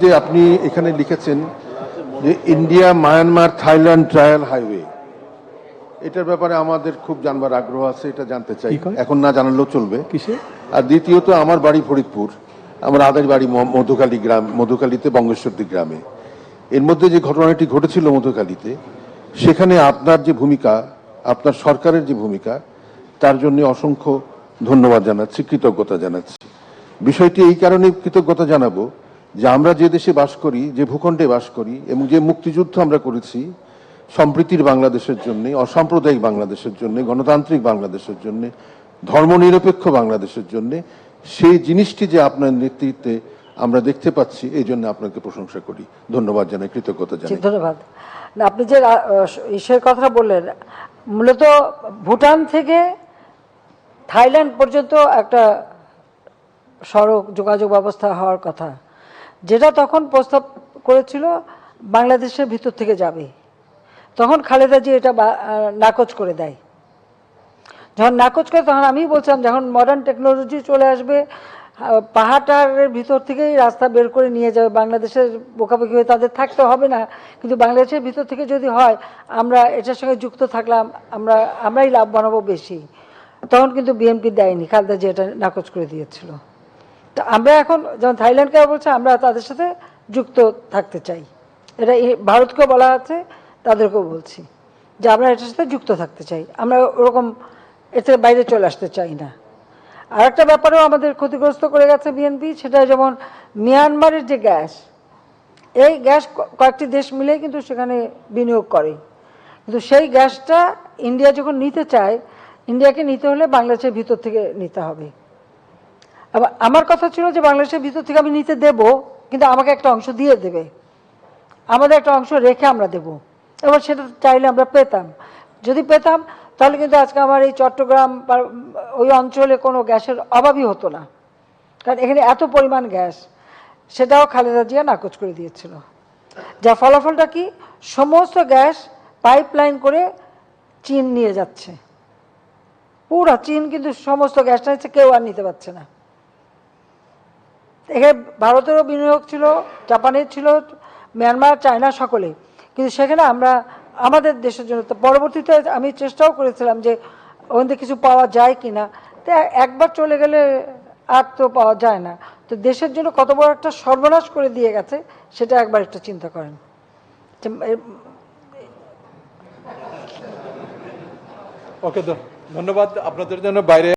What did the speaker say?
যে আপনি এখানে লিখেছেন যে India Myanmar Thailand trial highway. এটার ব্যাপারে আমাদের খুব জানবার আগ্রহ আছে এটা জানতে চাই। এখন না জানালেও চলবে। কিসে? আর দ্বিতীয়ত আমার বাড়ি ফরিদপুর। আমার আদার বাড়ি মধুকালী গ্রাম মধুকালীতে বঙ্গেশ্বরদী গ্রামে। এর মধ্যে যে ঘটনাটি ঘটেছিল মধুকালীতে সেখানে আপনার যে ভূমিকা আপনার সরকারের যে ভূমিকা তার জন্য অসংখ্য ধন্যবাদ জানাচ্ছি কৃতজ্ঞতা জানাচ্ছি। বিষয়টি এই কারণে কৃতজ্ঞতা জানাব যে আমরা যে দেশে বাস করি যে ভূখণ্ডে বাস করি এবং যে মুক্তিযুদ্ধ আমরা করেছি সম্প্রীতির বাংলাদেশের জন্য অসাম্প্রদায়িক বাংলাদেশের জন্য গণতান্ত্রিক বাংলাদেশের জন্য ধর্মনিরপেক্ষ বাংলাদেশের জন্য সেই জিনিসটি যে আপনার নেতৃত্বে আমরা দেখতে পাচ্ছি এই জন্য আপনাকে প্রশংসা করি। ধন্যবাদ জানাই কৃতজ্ঞতা জানাই। ধন্যবাদ। আপনি যে ইসের কথাটা বললেন মূলত ভুটান থেকে থাইল্যান্ড পর্যন্ত একটা সড়ক যোগাযোগ ব্যবস্থা হওয়ার কথা। যেটা তখন প্রস্তাব করেছিল বাংলাদেশের ভিতর থেকে যাবে। তখন খালেদা জি এটা নাকচ করে দেয়। যখন নাকচ করে তখন আমি বলছিলাম যখন মডার্ন টেকনোলজি চলে আসবে আহ, পাহাড়টার ভিতর থেকেই রাস্তা বের করে নিয়ে যাবে। বাংলাদেশের বোকাবোকি হয়ে তাদের থাকতে হবে না। কিন্তু বাংলাদেশের ভিতর থেকে যদি হয় আমরা এটার সঙ্গে যুক্ত থাকলাম আমরা আমরাই লাভ বানাবো বেশি। তখন কিন্তু বিএনপি দেয়নি খালেদা জি এটা নাকচ করে দিয়েছিল। তো আমরা এখন যেমন থাইল্যান্ডকে বলছে, আমরা তাদের সাথে যুক্ত থাকতে চাই। এটা ভারতকেও বলা আছে, তাদেরকেও বলছি যে আমরা এটার সাথে যুক্ত থাকতে চাই। আমরা ওরকম এর থেকে বাইরে চলে আসতে চাই না। আর একটা ব্যাপারেও আমাদের ক্ষতিগ্রস্ত করে গেছে বিএনপি, সেটা যেমন মিয়ানমারের যে গ্যাস, এই গ্যাস কয়েকটি দেশ মিলে কিন্তু সেখানে বিনিয়োগ করে। কিন্তু সেই গ্যাসটা ইন্ডিয়া যখন নিতে চায়, ইন্ডিয়াকে নিতে হলে বাংলাদেশের ভিতর থেকে নিতে হবে। আমার কথা ছিল যে বাংলাদেশের ভিতর থেকে আমি নিতে দেব, কিন্তু আমাকে একটা অংশ দিয়ে দেবে। আমাদের একটা অংশ রেখে আমরা দেব। এবার সেটা চাইলে আমরা পেতাম। যদি পেতাম, তাহলে কিন্তু আজকে আমার এই চট্টগ্রাম বা ওই অঞ্চলে কোনো গ্যাসের অভাবই হতো না। কারণ এখানে এত পরিমাণ গ্যাস, সেটাও খালেদা জিয়া নাকচ করে দিয়েছিল। যার ফলাফলটা কি? সমস্ত গ্যাস পাইপলাইন করে চীন নিয়ে যাচ্ছে। পুরো চীন কিন্তু সমস্ত গ্যাসটা নিচ্ছে কেউ আর নিতে পারছে না। এখানে ভারতেরও বিনিয়োগ ছিল, জাপানের ছিল, মিয়ানমার, চায়না সকলে। কিন্তু সেখানে আমরা, আমাদের দেশের জন্য, তো পরবর্তীতে আমি চেষ্টাও করেছিলাম যে ওখান কিছু পাওয়া যায় কি না তো একবার চলে গেলে আর তো পাওয়া যায় না। তো দেশের জন্য কত বড় একটা সর্বনাশ করে দিয়ে গেছে, সেটা একবার একটু চিন্তা করেন। ওকে ধন্যবাদ। আপনাদের জন্য বাইরে